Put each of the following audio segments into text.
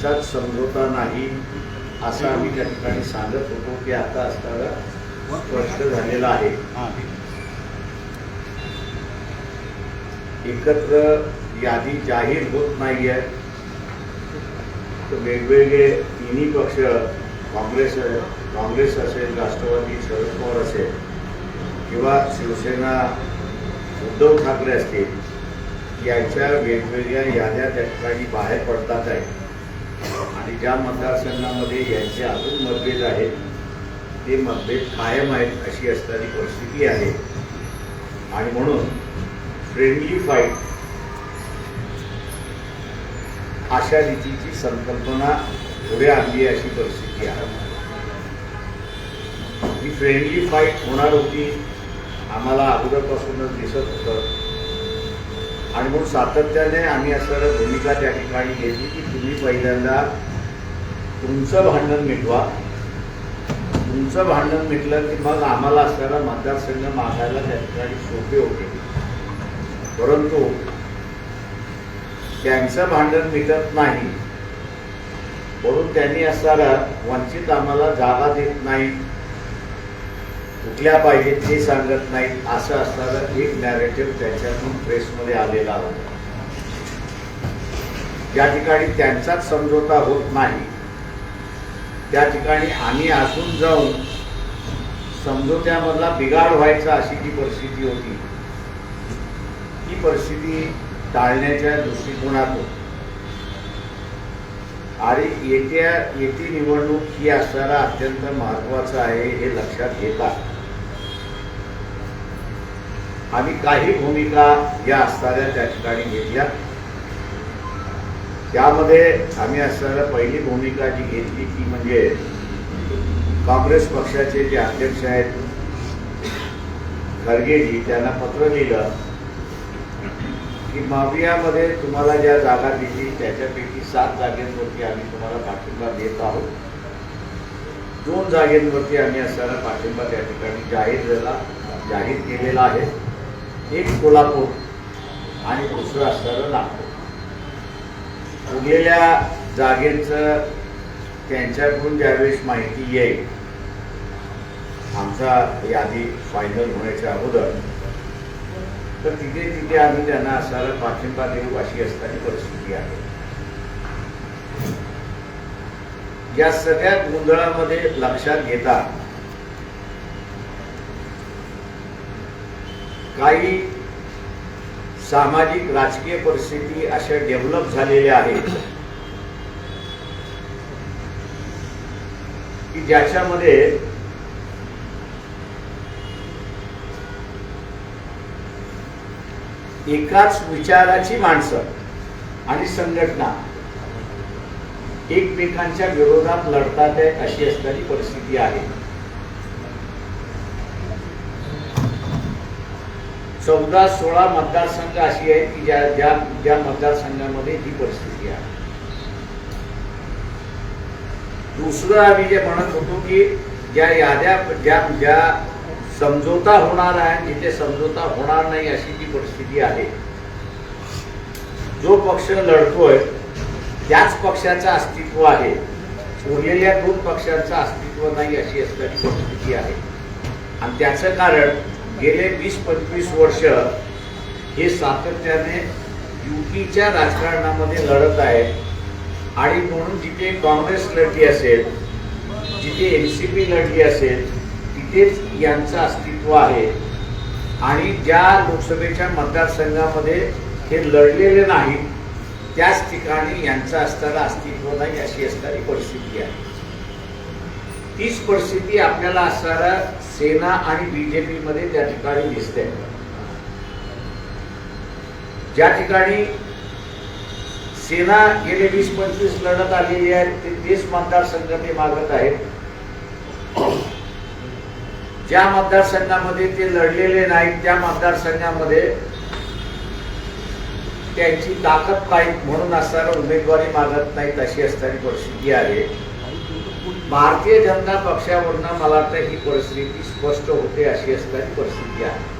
त्यांचाच समजोता नाही असं आम्ही त्या ठिकाणी सांगत होतो की आता असताना स्पष्ट झालेलं आहे. एकत्र यादी जाहीर होत नाही आहे तर वेगवेगळे तिन्ही पक्ष काँग्रेस काँग्रेस असेल राष्ट्रवादी शरद पवार असेल किंवा शिवसेना उद्धव ठाकरे असतील यांच्या वेगवेगळ्या याद्या त्या ठिकाणी बाहेर पडतात आहेत आणि ज्या मतदारसंघामध्ये यांचे अजून मतभेद आहेत ते मतभेद कायम आहेत अशी असणारी परिस्थिती आहे. आणि म्हणून फ्रेंडली फाईट अशा रीतीची संकल्पना पुढे आणली अशी परिस्थिती आहे. ही फ्रेंडली फाईट होणार होती आम्हाला अगोदरपासूनच दिसत होतं. आणि म्हणून सातत्याने आम्ही असणाऱ्या भूमिका त्या ठिकाणी घेतली की तुम्ही पहिल्यांदा तुमचं भांडण मिटवा. तुमचं भांडण मिटलं की मग आम्हाला असणारा मतदारसंघ मागायला त्या ठिकाणी सोपे होते. परंतु त्यांचं भांडण मिटत नाही म्हणून त्यांनी असणारा वंचित आम्हाला जागा देत नाही. कुठल्या पाहिजे ते सांगत नाहीत असं असणारं एक नॅरेटिव्ह त्यांच्यातून प्रेसमध्ये आलेला होता. ज्या ठिकाणी त्यांचाच समझोता होत नाही. त्या ठिकाणी आम्ही असून जाऊन समजोत्यामधला बिघाड व्हायचा अशी जी परिस्थिती होती ती परिस्थिती टाळण्याच्या दृष्टिकोनातून. आणि येत्या येती निवडणूक ही असणारा अत्यंत महत्वाचं आहे हे लक्षात घेता. आम्ही काही भूमिका या असणाऱ्या त्या ठिकाणी घेतल्या. त्यामध्ये आम्ही असणाऱ्या पहिली भूमिका जी घेतली ती म्हणजे काँग्रेस पक्षाचे जे अध्यक्ष आहेत खरगेजी त्यांना पत्र लिहिलं की माफियामध्ये तुम्हाला ज्या जागा दिली त्याच्यापैकी सात जागेंवरती आम्ही तुम्हाला पाठिंबा देत आहोत. दोन जागेंवरती आम्ही असणारा पाठिंबा त्या ठिकाणी जाहीर झाला जाहीर केलेला आहे. एक कोल्हापूर आणि दुसरं असणारं नागपूर. उरलेल्या जागेचं त्यांच्याकडून ज्यावेळेस माहिती येईल आमचा यादी फायनल होण्याच्या अगोदर तर तिथे तिथे आम्ही त्यांना असायला पाठिंबा देऊ अशी असणारी परिस्थिती आहे. या सगळ्या गोंधळामध्ये लक्षात घेता काही सामाजिक राजकीय परिस्थिती अशा डेव्हलप झालेल्या आहेत. की ज्याच्यामध्ये एकाच विचाराची माणसं आणि संघटना एकमेकांच्या विरोधात लढतात अशी असणारी परिस्थिती आहे. चौदा सोळा मतदारसंघ अशी आहेत की ज्या ज्या ज्या मतदारसंघामध्ये ही परिस्थिती आहे. दुसरं आम्ही जे म्हणत होतो की ज्या याद्या ज्या ज्या समझोता होणार आहे जिथे समझोता होणार नाही अशी जी परिस्थिती आहे जो पक्ष लढतोय त्याच पक्षाचं अस्तित्व आहे. उरलेल्या दोन पक्षांचं अस्तित्व नाही अशी असणारी परिस्थिती आहे. आणि त्याचं कारण गेले वीस पंचवीस वर्ष हे सातत्याने युतीच्या राजकारणामध्ये लढत आहेत आणि म्हणून जिथे काँग्रेस लढली असेल जिथे एन सी पी लढली असेल तिथेच यांचं अस्तित्व आहे. आणि ज्या लोकसभेच्या मतदारसंघामध्ये हे लढलेले नाहीत त्याच ठिकाणी यांचं असताना अस्तित्व नाही अशी असणारी परिस्थिती आहे. तीच परिस्थिती आपल्याला असणारा सेना आणि बीजेपी मध्ये त्या ठिकाणी दिसते. ज्या ठिकाणी सेना गेले वीस पंचवीस लढत आलेली आहे ते तेच मतदारसंघ ते मागत आहेत. ज्या मतदारसंघामध्ये ते लढलेले नाहीत त्या मतदारसंघामध्ये त्यांची ताकद नाही म्हणून असणारा उमेदवारी मागत नाहीत अशी असणारी परिस्थिती आहे. भारतीय जनता पक्षावरनं मला वाटतं ही परिस्थिती स्पष्ट होते अशी असणारी परिस्थिती आहे.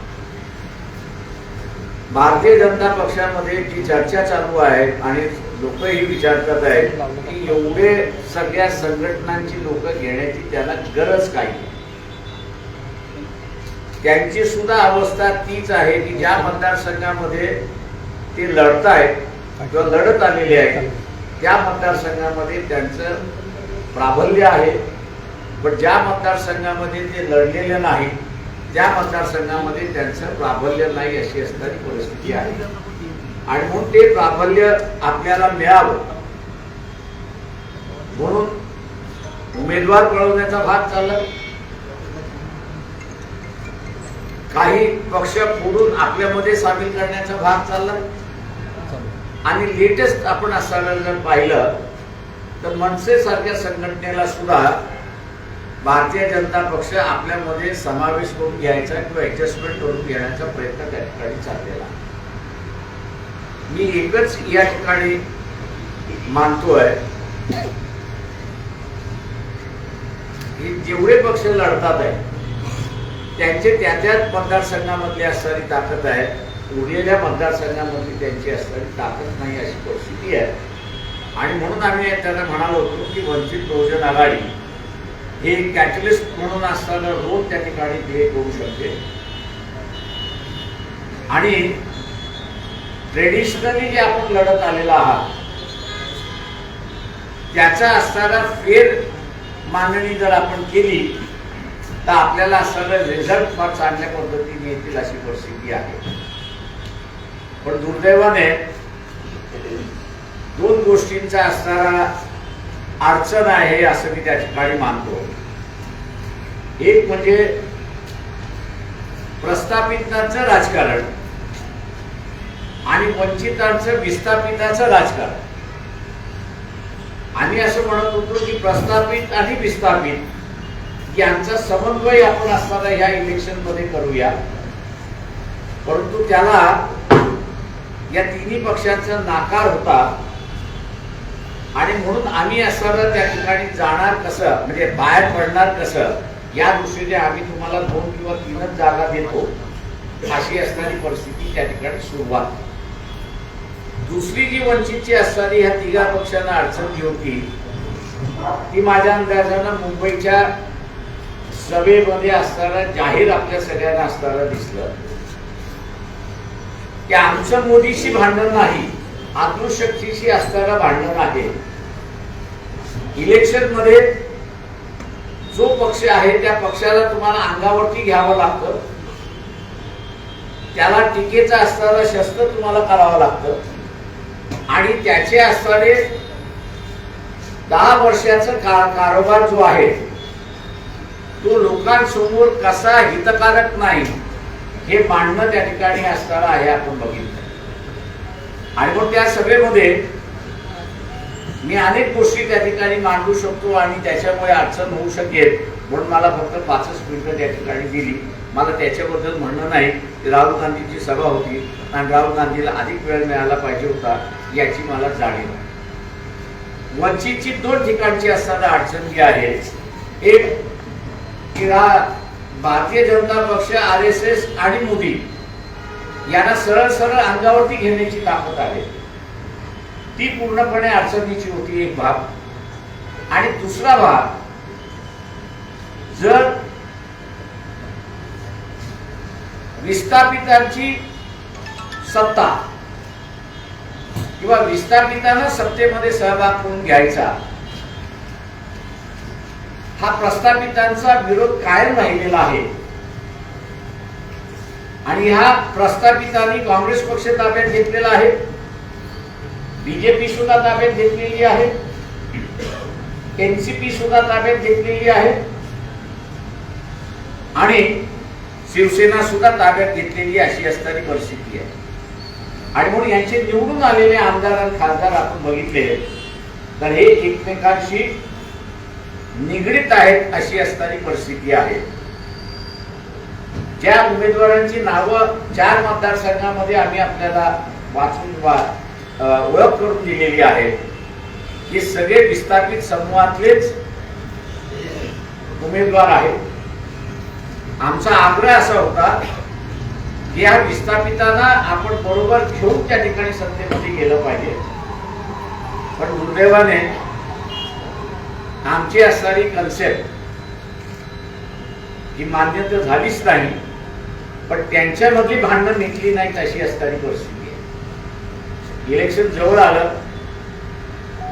भारतीय जनता पक्षामध्ये जी चर्चा चालू आहे आणि लोकही विचार करत आहेत की एवढे सगळ्या संघटनांची लोक घेण्याची त्याला गरज काय? त्यांची सुद्धा अवस्था तीच आहे की ज्या मतदारसंघामध्ये ते लढतायत किंवा लढत आलेले आहेत त्या मतदारसंघामध्ये त्यांचं प्राबल्य आहे. पण ज्या मतदारसंघामध्ये ते लढलेले नाही त्या मतदारसंघामध्ये त्यांचं प्राबल्य नाही अशी असणारी परिस्थिती आहे. आणि म्हणून ते प्राबल्य आपल्याला मिळावं. म्हणून उमेदवार कळवण्याचा भाग चालला. काही पक्ष फोडून आपल्यामध्ये सामील करण्याचा भाग चालला. आणि लेटेस्ट आपण असताना जर पाहिलं तर मनसे सारख्या संघटनेला सुद्धा भारतीय जनता पक्ष आपल्यामध्ये समावेश करून घ्यायचा किंवा ऍडजस्टमेंट करून घेण्याचा प्रयत्न त्या ठिकाणी चाललेला मी एकच या ठिकाणी मानतोय की जेवढे पक्ष लढतात आहे त्यांचे त्या त्याच मतदारसंघामधली असणारी ताकद आहे उरलेल्या मतदारसंघामधली त्यांची असणारी ताकद नाही अशी परिस्थिती आहे. आणि म्हणून आम्ही त्यांना म्हणालो होतो की वंचित बहुजन आघाडी हे कॅटलिस्ट म्हणून असताना रोज त्या ठिकाणी ते होऊ शकते. आणि ट्रेडिशनली जे आपण लढत आलेला आहात त्याचा असताना फेर मांडणी जर आपण केली तर आपल्याला असताना रिझल्ट फार चांगल्या पद्धतीने येतील अशी परिस्थिती आहे. पण दुर्दैवाने दोन गोष्टींचा असणारा अडचण आहे असं मी त्या ठिकाणी मानतो. एक म्हणजे प्रस्थापितांचं राजकारण आणि वंचितांचं विस्थापिताचं राजकारण. आम्ही असं म्हणत होतो की प्रस्थापित आणि विस्थापित यांचा समन्वय आपण असणारा ह्या इलेक्शनमध्ये करूया. परंतु त्याला या तिन्ही पक्षांचा नाकार होता. आणि म्हणून आम्ही असताना त्या ठिकाणी जाणार कसं म्हणजे बाहेर पडणार कसं या दृष्टीने आम्ही तुम्हाला दोन किंवा तीनच जागा देतो. अशी असणारी परिस्थिती त्या ठिकाणी सुरुवात. दुसरी जी वंचितची असणारी ह्या तिघा पक्षांना अडचण जी होती ती माझ्या अंदाजानं मुंबईच्या सभेमध्ये असताना जाहीर आपल्या सगळ्यांना असताना दिसलं. की आमचं मोदीशी भांडण नाही. आत्मशक्तीशी असणारा भांडण आहे. इलेक्शनमध्ये जो पक्ष आहे त्या पक्षाला तुम्हाला अंगावरती घ्यावं लागतं. त्याला टीकेचा असणारा शस्त्र तुम्हाला करावं लागतं. आणि त्याचे असणारे दहा वर्षाचा का- कारोबार जो आहे तो लोकांसमोर कसा हितकारक नाही हे मांडणं त्या ठिकाणी असणारं आहे आपण बघितलं. आणि मग त्या सभेमध्ये मी अनेक गोष्टी त्या ठिकाणी मांडू शकतो आणि त्याच्यामुळे अडचण होऊ शकेल म्हणून मला फक्त पाचच मिनिटं त्या ठिकाणी दिली. मला त्याच्याबद्दल म्हणणं नाही. की राहुल गांधीची सभा होती आणि राहुल गांधीला अधिक वेळ मिळाला पाहिजे होता याची मला जाणीव आहे. वंचितची दोन ठिकाणची असताना अडचण जी आहे एक की भारतीय जनता पक्ष आर एस एस आणि मोदी. यांना सरळ सरळ अंगावरती घेण्याची ताकद आहे. ती पूर्णपणे अडचणीची होती एक भाग आणि दुसरा भाग जर विस्थापितांची सत्ता किंवा विस्थापितांना सत्तेमध्ये सहभाग करून घ्यायचा हा प्रस्थापितांचा विरोध कायम राहिलेला आहे. आणि ह्या प्रस्थापितांनी काँग्रेस पक्ष ताब्यात घेतलेला आहे. बीजेपी सुद्धा ताब्यात घेतलेली आहे. एनसीपी सुद्धा ताब्यात घेतलेली आहे. आणि शिवसेना सुद्धा ताब्यात घेतलेली अशी असणारी परिस्थिती आहे. आणि म्हणून यांचे निवडून आलेले आमदार आणि खासदार आपण बघितले तर हे एकमेकांशी निगडीत आहेत अशी असणारी परिस्थिती आहे. ज्या उमेदवारांची नावं चार मतदारसंघामध्ये आम्ही आपल्याला वाचून वा- ओळख करून दिलेली आहे हे सगळे विस्थापित समूहातलेच उमेदवार आहेत. आमचा आग्रह असा होता की ह्या विस्थापितांना आपण बरोबर घेऊन त्या ठिकाणी सत्तेमध्ये गेलं पाहिजे. पण दुर्दैवाने आमची असणारी कन्सेप्ट ही मान्यता झालीच नाही. पण त्यांच्यामधली भांडणं निघली नाहीत अशी असणारी परिस्थिती आहे. इलेक्शन जवळ आलं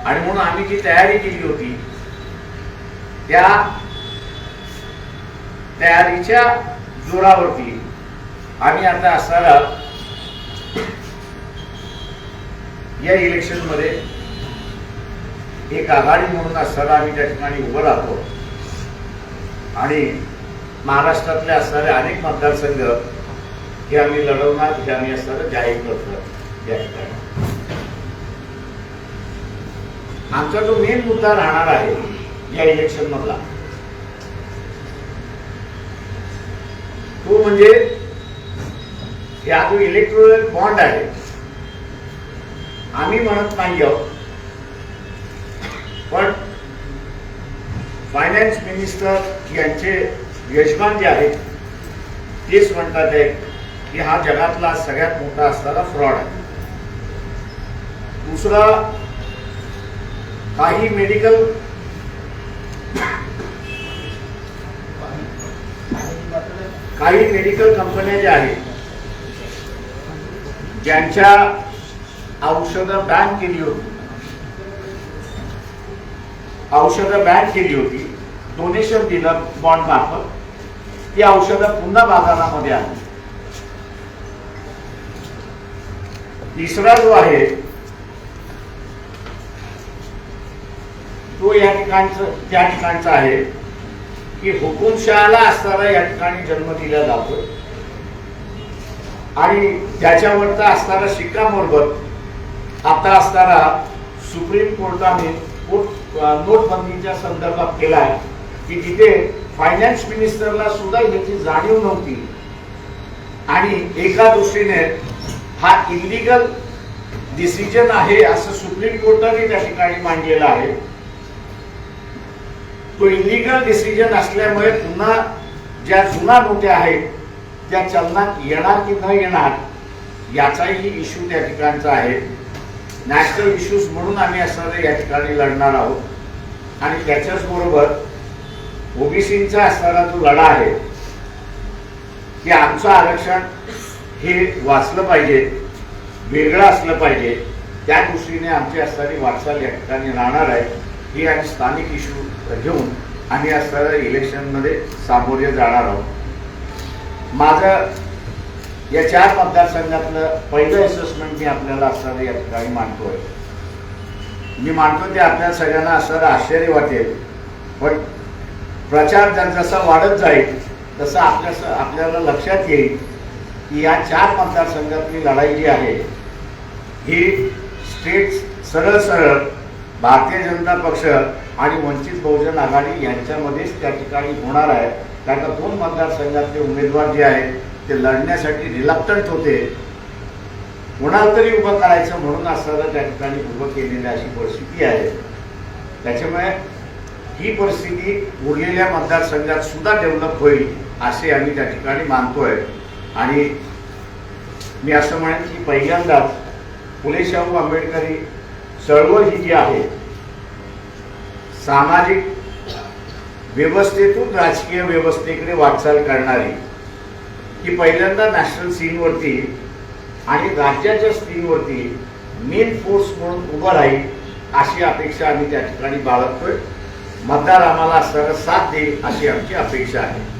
आणि म्हणून आम्ही जी तयारी केली होती त्या तयारीच्या जोरावरती आम्ही आता असणारा या इलेक्शनमध्ये एक आघाडी म्हणून असताना आम्ही त्या ठिकाणी उभं राहतो. आणि महाराष्ट्रातले असणारे अनेक मतदारसंघ हे आम्ही लढवणार हे आम्ही असणारं जाहीर करतो. या ठिकाणी. आमचा जो मेन मुद्दा राहणार आहे या इलेक्शन मधला तो म्हणजे हा जो इलेक्ट्रोल बॉन्ड आहे आम्ही म्हणत नाही आहोत पण फायनान्स मिनिस्टर यांचे यजमान जे आहेत तेच म्हणतात आहे की हा जगातला सगळ्यात मोठा असणारा फ्रॉड आहे. दुसरा काही मेडिकल काही मेडिकल कंपन्या ज्या आहेत ज्यांच्या औषधं बॅन केली होती. औषधं बॅन केली होती. डोनेशन दिलं बॉन्ड मार्फत. ती औषधं पुन्हा बाजारामध्ये आली तिसरा जो आहे तो या ठिकाणचं त्या ठिकाणचा आहे की हुकुमशहाला असताना या ठिकाणी जन्म दिला जातो आणि त्याच्यावरचा असणारा शिक्कामोर्बत आता असताना सुप्रीम कोर्टाने नोटबंदीच्या संदर्भात केला आहे की तिथे फायनान्स मिनिस्टरला सुद्धा याची जाणीव नव्हती. आणि एका दृष्टीने हा इलिगल डिसिजन आहे असं सुप्रीम कोर्टाने त्या ठिकाणी मांडलेलं आहे. तो इलिगल डिसिजन असल्यामुळे पुन्हा ज्या जुना नोट्या आहेत त्या चलनात येणार की न येणार याचाही इश्यू त्या ठिकाणचा आहे. नॅशनल इश्यूज म्हणून आम्ही असणारे या ठिकाणी लढणार आहोत. आणि त्याच्याच बरोबर ओबीसीचा असणारा जो लढा आहे की आमचं आरक्षण हे वाचलं पाहिजे वेगळं असलं पाहिजे त्या दृष्टीने आमची असणारी वाटचाल या ठिकाणी राहणार आहे. ही आणि स्थानिक इश्यू घेऊन आम्ही असणाऱ्या इलेक्शनमध्ये सामोरे जाणार आहोत. माझं या चार मतदारसंघातलं पहिलं असेसमेंट मी आपल्याला असणारं या ठिकाणी मांडतोय. मी मानतो ते आपल्या सगळ्यांना असणारं आश्चर्य वाटेल. पण प्रचार जर जसा वाढत जाईल तसं आपल्या आपल्याला लक्षात येईल की या चार मतदारसंघातली लढाई जी आहे ही स्टेट सरळ सरळ भारतीय जनता पक्ष आणि वंचित बहुजन आघाडी यांच्यामध्येच त्या ठिकाणी होणार आहे. कारण का दोन मतदारसंघातले उमेदवार जे आहेत ते लढण्यासाठी रिलक्टंट होते कोणाला तरी उभं करायचं म्हणून असणारं त्या ठिकाणी उभं केलेली अशी परिस्थिती आहे. त्याच्यामुळे ही परिस्थिती उरलेल्या मतदारसंघात सुद्धा डेव्हलप होईल असे आम्ही त्या ठिकाणी मानतोय. आणि मी असं म्हणेन की पहिल्यांदाच फुले शाहू आंबेडकरी चळवळ ही जी आहे सामाजिक व्यवस्थेतून राजकीय व्यवस्थेकडे वाटचाल करणारी ही पहिल्यांदा नॅशनल सीनवरती आणि राज्याच्या स्क्रीनवरती मेन फोर्स म्हणून उभं राहील अशी अपेक्षा आम्ही त्या ठिकाणी बाळगतोय. मतदार आम्हाला असणारा साथ देईल अशी आमची अपेक्षा आहे.